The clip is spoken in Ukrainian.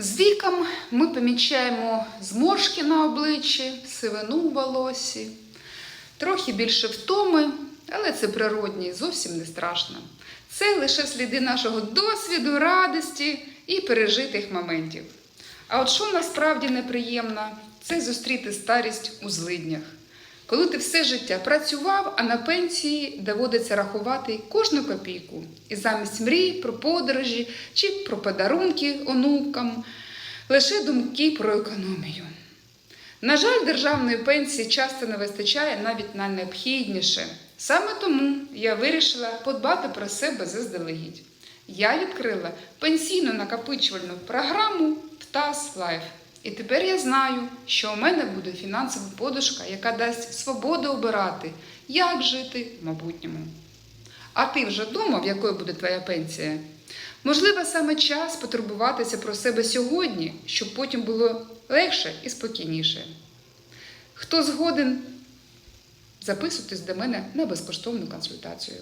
З віком ми помічаємо зморшки на обличчі, сивину в волосі, трохи більше втоми, але це природні і зовсім не страшно. Це лише сліди нашого досвіду, радості і пережитих моментів. А от що насправді неприємно, це зустріти старість у злиднях. Коли ти все життя працював, а на пенсії доводиться рахувати кожну копійку. І замість мрій про подорожі чи про подарунки онукам, лише думки про економію. На жаль, державної пенсії часто не вистачає навіть на необхідніше. Саме тому я вирішила подбати про себе заздалегідь. Я відкрила пенсійну накопичувальну програму ПТАС Лайф. І тепер я знаю, що у мене буде фінансова подушка, яка дасть свободу обирати, як жити в майбутньому. А ти вже думав, якою буде твоя пенсія? Можливо, саме час потурбуватися про себе сьогодні, щоб потім було легше і спокійніше. Хто згоден, записуйтесь до мене на безкоштовну консультацію.